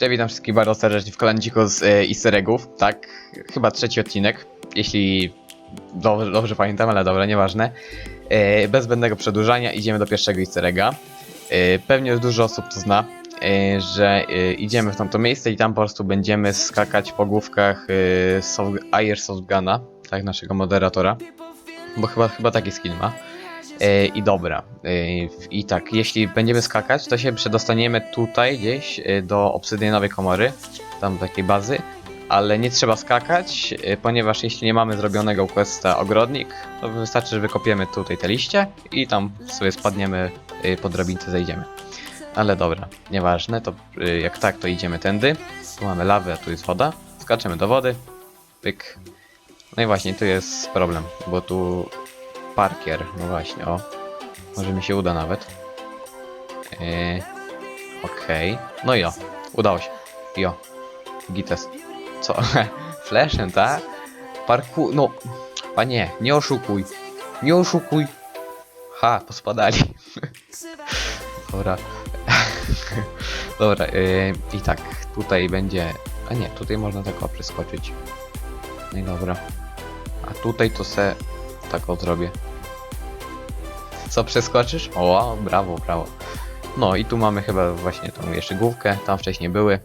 Cześć, witam wszystkich bardzo serdecznie w kolanciku z e, easter eggów. Tak, chyba trzeci odcinek, jeśli dobrze, dobrze pamiętam, ale dobra, nieważne. E, bez zbędnego przedłużania idziemy do pierwszego easter egga. E, pewnie już dużo osób to zna, e, że e, idziemy w tamto miejsce i tam po prostu będziemy skakać po główkach Air Softguna, tak, naszego moderatora. Bo chyba, chyba taki skill ma. E, I dobra. E, I tak, jeśli będziemy skakać, to się przedostaniemy tutaj gdzieś e, do obsydianowej komory, tam takiej bazy, ale nie trzeba skakać, ponieważ jeśli nie mamy zrobionego questa ogrodnik, to wystarczy, że wykopiemy tutaj te liście i tam sobie spadniemy e, po drabince, zejdziemy. Ale dobra, nieważne, to jak tak, to idziemy tędy. Tu mamy lawę, a tu jest woda. Skaczemy do wody. Pyk. No i właśnie, tu jest problem, bo tu parkier, no właśnie, o. Może mi się uda nawet. Yy, Okej. No i o, udało się. Jo. Gites. Co? Flashem, tak? Parku... No. Panie, nie oszukuj. Nie oszukuj. Ha, pospadali. Dobra. Dobra, yy, i tak, tutaj będzie... A nie, tutaj można tak przeskoczyć. No i dobra. A tutaj to se tak o zrobię. Co przeskoczysz? O, brawo, brawo. No i tu mamy chyba właśnie tą jeszcze główkę, tam wcześniej były.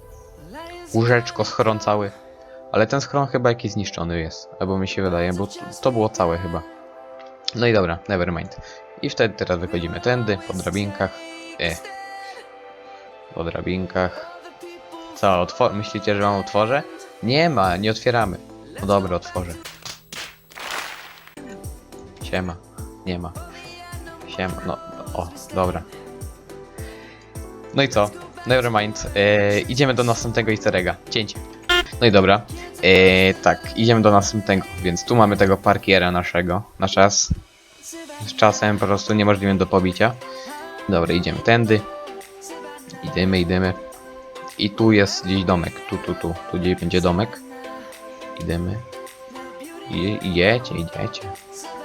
Łóżeczko, schron cały. Ale ten schron chyba jakiś zniszczony jest, albo mi się wydaje, bo to było całe chyba. No i dobra, never mind. I wtedy teraz wychodzimy tędy, po drabinkach. E. Po drabinkach. Co, otwor myślicie, że mam otworzę? Nie ma, nie otwieramy. No dobra, otworzę. Siema. Nie ma. No, o, dobra. No i co? Nevermind. E, idziemy do następnego easter egga. Cięcie. No i dobra. E, tak, idziemy do następnego, więc tu mamy tego parkiera naszego. Na czas. Z czasem po prostu niemożliwym do pobicia. Dobra, idziemy tędy. Idziemy, idziemy. I tu jest gdzieś domek. Tu, tu, tu. Tu gdzieś będzie domek. Idziemy. Je, jecie, idziecie.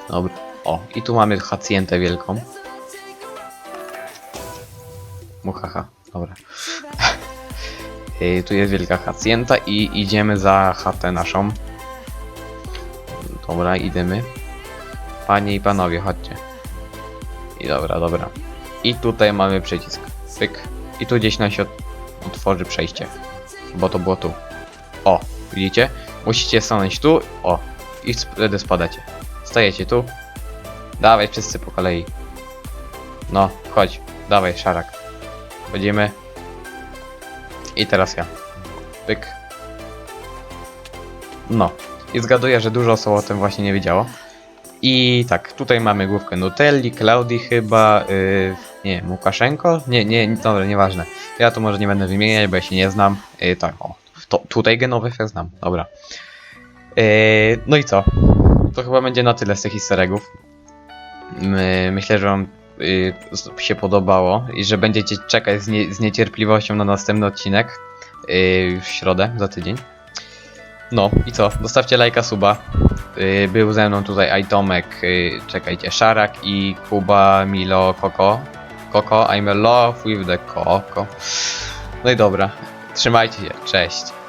Dobra. O, i tu mamy hacjentę wielką. Muhaha, dobra. Tu jest wielka hacjenta i idziemy za chatę naszą. Dobra, idziemy. Panie i panowie, chodźcie. I dobra, dobra. I tutaj mamy przycisk. Pyk. I tu gdzieś nam się ot- otworzy przejście. Bo to było tu. O, widzicie? Musicie stanąć tu. O. I wtedy spadacie. Stajecie tu. Dawaj wszyscy po kolei. No, chodź. Dawaj, szarak. Chodzimy. I teraz ja. Pyk. No. I zgaduję, że dużo osób o tym właśnie nie wiedziało. I tak, tutaj mamy główkę Nutelli, Klaudii chyba, yy, nie wiem, Łukaszenko? Nie, nie, dobra, nieważne. Ja to może nie będę wymieniać, bo ja się nie znam. Yy, tak, o, to, tutaj genowych ja znam, dobra. Yy, no i co? To chyba będzie na tyle z tych. My, myślę, że wam y, się podobało i że będziecie czekać z, nie, z niecierpliwością na następny odcinek y, w środę, za tydzień. No i co? Zostawcie lajka, suba. Y, był ze mną tutaj Ajtomek, czekajcie, Szarak i Kuba, Milo, Koko. Koko, I'm in love with the Koko. No i dobra, trzymajcie się, cześć.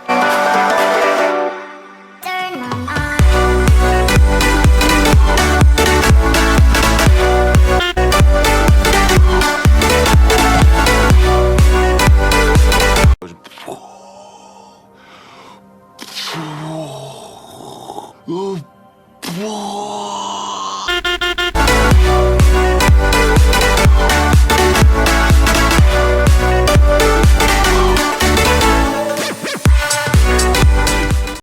Oh, boy.